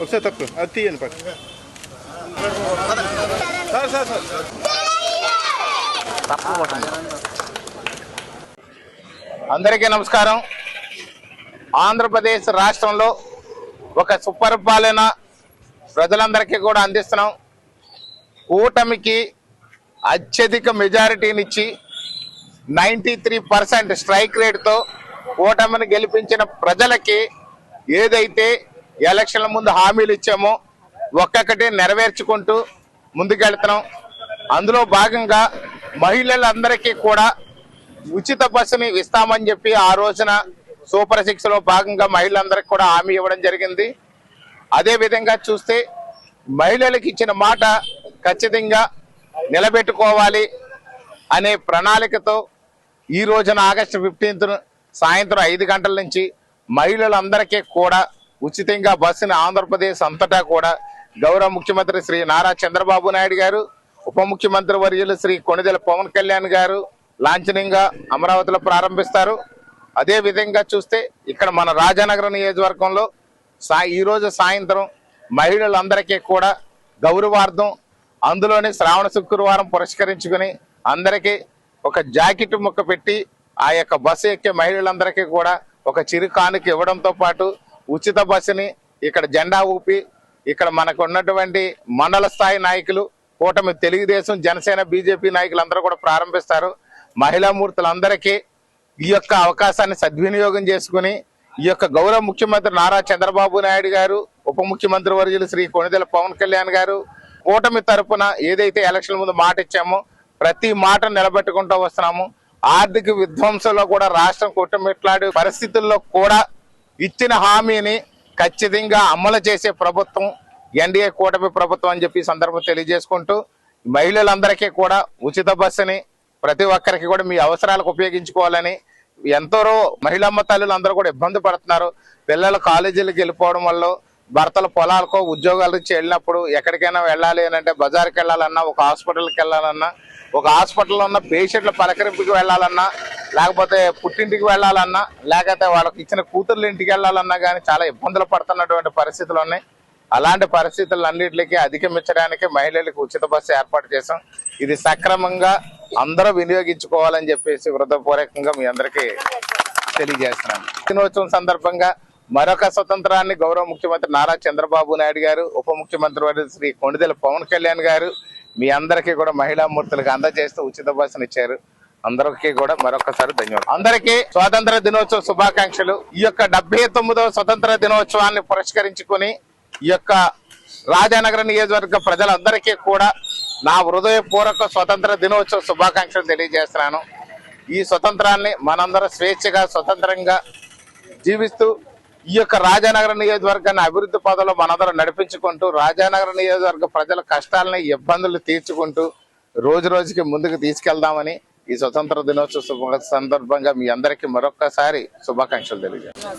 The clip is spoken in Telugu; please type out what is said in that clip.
ఒకసారి తక్కువ. అది తీయండి పక్క సార్ సార్ సార్. అందరికీ నమస్కారం. ఆంధ్రప్రదేశ్ రాష్ట్రంలో ఒక సుపరిపాలన ప్రజలందరికీ కూడా అందిస్తున్నాం. కూటమికి అత్యధిక మెజారిటీనిచ్చి నైంటీ త్రీ పర్సెంట్ స్ట్రైక్ రేట్తో కూటమిని గెలిపించిన ప్రజలకి ఏదైతే ఎలక్షన్ల ముందు హామీలు ఇచ్చాము. ఒక్కొక్కటి నెరవేర్చుకుంటూ ముందుకెళ్తున్నాం. అందులో భాగంగా మహిళలందరికీ కూడా ఉచిత బస్సుని ఇస్తామని చెప్పి ఆ రోజున సూపర్ సిక్స్లో భాగంగా మహిళలందరికీ కూడా హామీ ఇవ్వడం జరిగింది. అదే విధంగా చూస్తే మహిళలకు ఇచ్చిన మాట ఖచ్చితంగా నిలబెట్టుకోవాలి అనే ప్రణాళికతో ఈ రోజున ఆగస్టు ఫిఫ్టీన్త్ సాయంత్రం ఐదు గంటల నుంచి మహిళలందరికీ కూడా ఉచితంగా బస్సుని ఆంధ్రప్రదేశ్ అంతటా కూడా గౌరవ ముఖ్యమంత్రి శ్రీ నారా చంద్రబాబు నాయుడు గారు ఉప ముఖ్యమంత్రి వర్యులు శ్రీ కొణిదెల పవన్ కళ్యాణ్ గారు లాంఛనంగా అమరావతిలో ప్రారంభిస్తారు. అదే విధంగా చూస్తే ఇక్కడ మన రాజానగరం నియోజకవర్గంలో సా ఈరోజు సాయంత్రం మహిళలందరికీ కూడా గౌరవార్థం అందులోనే శ్రావణ శుక్రవారం పురస్కరించుకుని అందరికీ ఒక జాకెట్ ముక్క పెట్టి ఆ యొక్క బస్సు ఎక్కే మహిళలందరికీ కూడా ఒక చిరు కానుక ఇవ్వడంతో పాటు ఉచిత బస్సుని ఇక్కడ జెండా ఊపి ఇక్కడ మనకు ఉన్నటువంటి మండల స్థాయి నాయకులు కూటమి తెలుగుదేశం జనసేన బీజేపీ నాయకులు అందరూ కూడా ప్రారంభిస్తారు. మహిళా మూర్తులందరికీ ఈ యొక్క అవకాశాన్ని సద్వినియోగం చేసుకుని ఈ యొక్క గౌరవ ముఖ్యమంత్రి నారా చంద్రబాబు నాయుడు గారు ఉప ముఖ్యమంత్రి వర్యులు శ్రీ కొణిదెల పవన్ కళ్యాణ్ గారు కూటమి తరపున ఏదైతే ఎలక్షన్ ముందు మాట ఇచ్చామో ప్రతి మాట నిలబెట్టుకుంటూ వస్తున్నాము. ఆర్థిక విధ్వంసంలో కూడా రాష్ట్రం కూటమిట్లాడే పరిస్థితుల్లో కూడా ఇచ్చిన హామీని ఖచ్చితంగా అమలు చేసే ప్రభుత్వం ఎన్డీఏ కూటమి ప్రభుత్వం అని చెప్పి సందర్భం తెలియజేసుకుంటూ మహిళలందరికీ కూడా ఉచిత బస్సుని ప్రతి ఒక్కరికి కూడా మీ అవసరాలకు ఉపయోగించుకోవాలని ఎంతో మహిళమ్మ తల్లులు అందరూ కూడా ఇబ్బంది పడుతున్నారు. పిల్లలు కాలేజీలకు వెళ్ళిపోవడం వల్ల భర్తల పొలాలకో ఉద్యోగాల నుంచి వెళ్ళినప్పుడు ఎక్కడికైనా వెళ్ళాలి అని అంటే బజార్కి వెళ్ళాలన్నా ఒక హాస్పిటల్కి వెళ్ళాలన్నా ఒక హాస్పిటల్లో ఉన్న పేషెంట్ల పలకరింపుకి వెళ్ళాలన్నా లేకపోతే పుట్టింటికి వెళ్ళాలన్నా లేకపోతే వాళ్ళకి ఇచ్చిన కూతుర్ల ఇంటికి వెళ్ళాలన్నా కానీ చాలా ఇబ్బందులు పడుతున్నటువంటి పరిస్థితులు ఉన్నాయి. అలాంటి పరిస్థితులన్నింటికి అధిగమించడానికి మహిళలకు ఉచిత బస్సు ఏర్పాటు చేశాం. ఇది సక్రమంగా అందరూ వినియోగించుకోవాలని చెప్పేసి హృదయపూర్వకంగా మీ అందరికీ తెలియజేస్తున్నాను. దినోత్సవం సందర్భంగా మరొక స్వతంత్రాన్ని గౌరవ ముఖ్యమంత్రి నారా చంద్రబాబు నాయుడు గారు ఉప ముఖ్యమంత్రి వారి శ్రీ కొండిదెల పవన్ కళ్యాణ్ గారు మీ అందరికీ కూడా మహిళా మూర్తులకు అందజేస్తూ ఉచిత బస్సును ఇచ్చారు. అందరికీ కూడా మరొకసారి ధన్యవాదాలు. అందరికీ స్వాతంత్ర దినోత్సవ శుభాకాంక్షలు. ఈ యొక్క డెబ్బై తొమ్మిదవ స్వతంత్ర దినోత్సవాన్ని పురస్కరించుకుని ఈ యొక్క రాజానగర నియోజకవర్గ ప్రజలందరికీ కూడా నా హృదయపూర్వక స్వతంత్ర దినోత్సవ శుభాకాంక్షలు తెలియజేస్తున్నాను. ఈ స్వతంత్రాన్ని మనందరం స్వేచ్ఛగా స్వతంత్రంగా జీవిస్తూ ఈ యొక్క రాజానగర నియోజకవర్గాన్ని అభివృద్ధి పదంలో మనందరం నడిపించుకుంటూ రాజానగర నియోజకవర్గ ప్రజల కష్టాలని ఇబ్బందులు తీర్చుకుంటూ రోజు రోజుకి ముందుకు తీసుకెళ్దామని ఈ స్వతంత్ర దినోత్సవ సందర్భంగా మీ అందరికీ మరొక్కసారి శుభాకాంక్షలు తెలియజేస్తాను